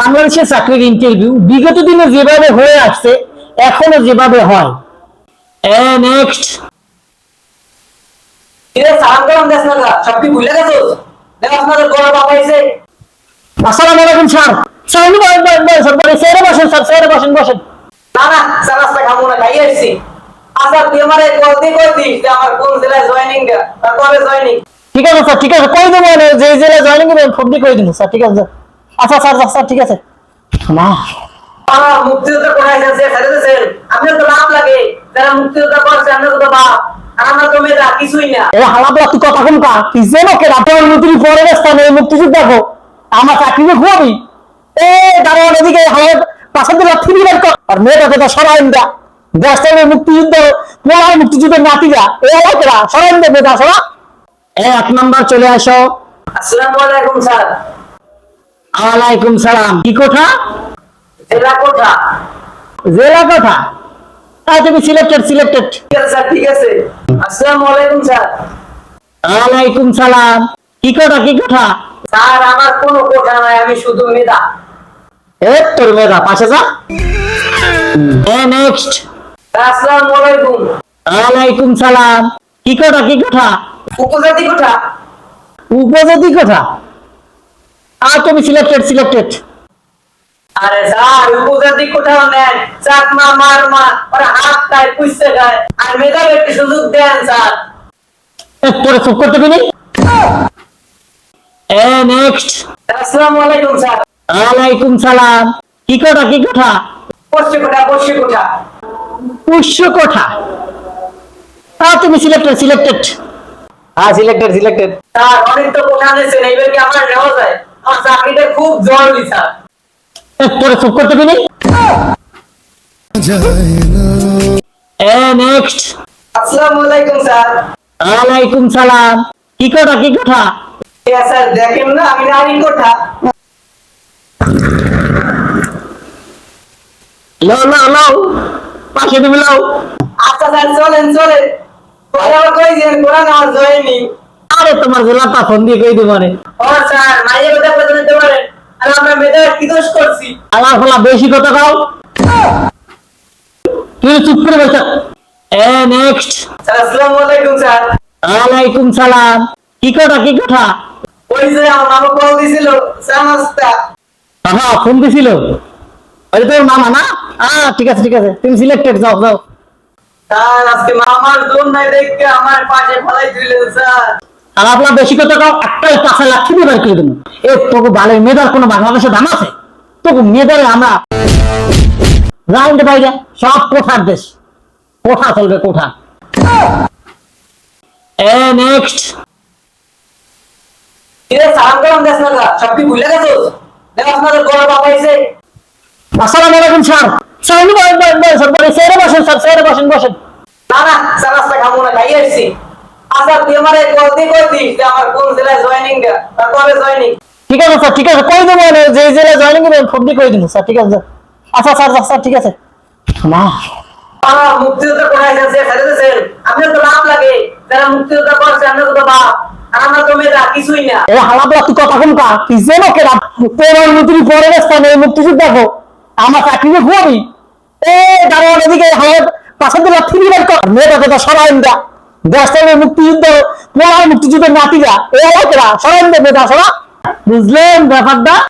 বাংলাদেশের চাকরির ইন্টারভিউ বিগত দিনে যেভাবে হয়ে আসছে এখনও যেভাবে হয়। নেক্সট আসসালামু আলাইকুম স্যার। স্যার বসেন বসেন বসেন স্যার বসেন বসেন না না খাব আসছি। আচ্ছা তুই আমার কল দিয়ে কই দিস যে আমার কোন জেলায় জয়েনিং কবে জয়েনিং ঠিক আছে স্যার ঠিক আছে কই দেবো মানে যে জেলায় জয়েনিং ফোন দিয়ে কই দেবো স্যার ঠিক আছে আচ্ছা স্যার স্যার, ঠিক আছে। না মুক্তিযোদ্ধা কোন আইসেন সে আপনার তো লাভ লাগে। যারা মুক্তিযোদ্ধা করছে আপনার তো বাপ। আমার তো মেয়েরা কিছুই না। এ চাকরিতে দাঁড়ান এদিকে পাশে দিলা থ্রি বের আর মেয়েটাকে তো সরাইন দা দেশের মুক্তিযুদ্ধ মুক্তিযুদ্ধের নাতিরা। এ সরাইন দে বেটা সরা এ এক নাম্বার চলে আসো। আসসালামু আলাইকুম স্যার। ওয়ালাইকুম সালাম। কি কোঠা? জেলা কোথা জেলা কোঠা? তা তুমি সিলেক্টেড সিলেক্টেড ঠিক আছে স্যার ঠিক আছে। আসসালামু আলাইকুম স্যার। ওয়ালাইকুম সালাম। কি কোঠা কি কোঠা? স্যার আমার কোনো কোঠা নাই আমি শুধু মেধা। এ তোর মেয়েরা পাশে যা। এ নেক্সট আসসালামু আলাইকুম। ওয়ালাইকুম সালাম। কি কোঠা কি কোঠা? উপজাতি কোঠা। উপজাতি কোঠা? আর তুমি সিলেক্টেড সিলেক্টেড আরে স্যার উপজাতি কোথাও নেন চাকমা মারমা ওরা হাত খায় পুষতে খায় আর মেধার একটু সুযোগ দেন স্যার। তোরে চুপ করতে পারি এ নেক্সট আসসালামু আলাইকুম স্যার। ওয়ালাইকুম সালাম। কি কোঠা কি কোঠা পশ্চিম কোঠা পশ্চিম কোঠা। পুষ্য কোঠা। আর তুমি সিলেক্টেড সিলেক্টেড হ্যাঁ সিলেক্টেড সিলেক্টেড স্যার অনেক তো কোঠা নিয়েছেন এইবার কি আমার নেওয়া যায়? আমার চাকরিটা খুব জরুরি স্যার তোরে চুপ করতে পারি এ নেক্সট আসসালামু আলাইকুম স্যার সালাম। কি কোঠা কি স্যার দেখেন না আমি নারী পাশে তুমি লও। আচ্ছা স্যার চলেন চলেন। পরে আবার কই দিন কোরআন আমার জয়েনি আরে তোমার জেলাটা ফোন দিয়ে কই দিব রে? ও স্যার মাইয়ের কথা বলতে দিতে পারেন আর আমরা মেয়েদের কি দোষ করছি? আল্লাহ ফলা বেশি কথা কাও। তুই চুপ করে বসে এ নেক্সট স্যার আসসালামু আলাইকুম স্যার। ওয়ালাইকুম সালাম। কি কোঠা কি কোঠা ওই যে আমার মামা কল দিছিল চা নাস্তা। হ্যাঁ ফোন দিছিল? ওই তোর মামা না? আহ ঠিক আছে ঠিক আছে। তুমি সিলেক্টেড যাও যাও। স্যার আজকে মামার জোর নাই দেখে আমার পাশে ফলাই দিলেন স্যার। আর আপনার বেশি কথা কাও একটাই পাঁচা লাখি দিয়ে বের করে দেবো এ তোকে ভালো মেয়েদার কোনো বাংলাদেশে দাম আছে? তোকে মেয়েদারে আমরা রাউন্ড বাইরে সব কোঠার দেশ। কোঠা চলবে কোঠা। এ নেক্সট কিরে সালাম কালাম দেশ না সব কি ভুলে গেছো? দেখ আপনাদের বড় বাবা এসে আসসালামু আলাইকুম স্যার। স্যার বসেন বসেন বসেন স্যারে বসেন স্যার স্যারে বসেন বসেন। না না চা নাস্তা খাব না খাই আসছি। আচ্ছা তুই আমার কল যে আমার কোন জেলায় জয়েনিং টা? আর কবে জয়েনিং ঠিক আছে স্যার ঠিক আছে কই দেবো মানে? যে জেলায় জয়েনিং করবেন ফোন দিয়ে কই দেবো স্যার ঠিক আছে আচ্ছা স্যার স্যার ঠিক আছে। না আমার মুক্তিযোদ্ধা কোন আইসেন সে ছেড়ে দিয়েছেন আপনার তো লাভ লাগে। যারা মুক্তিযোদ্ধা করছে তো বাপ। আমার তো না। এ দাঁড়ান এদিকে পাশে দিলা থ্রি বের কর। মেয়েটাকে তো সরাইন দা দেশের মুক্তিযুদ্ধ পোলার মুক্তিযুদ্ধের নাতিরা এ লোকেরা সরাইন দে বুঝলেন ব্যাপারটা?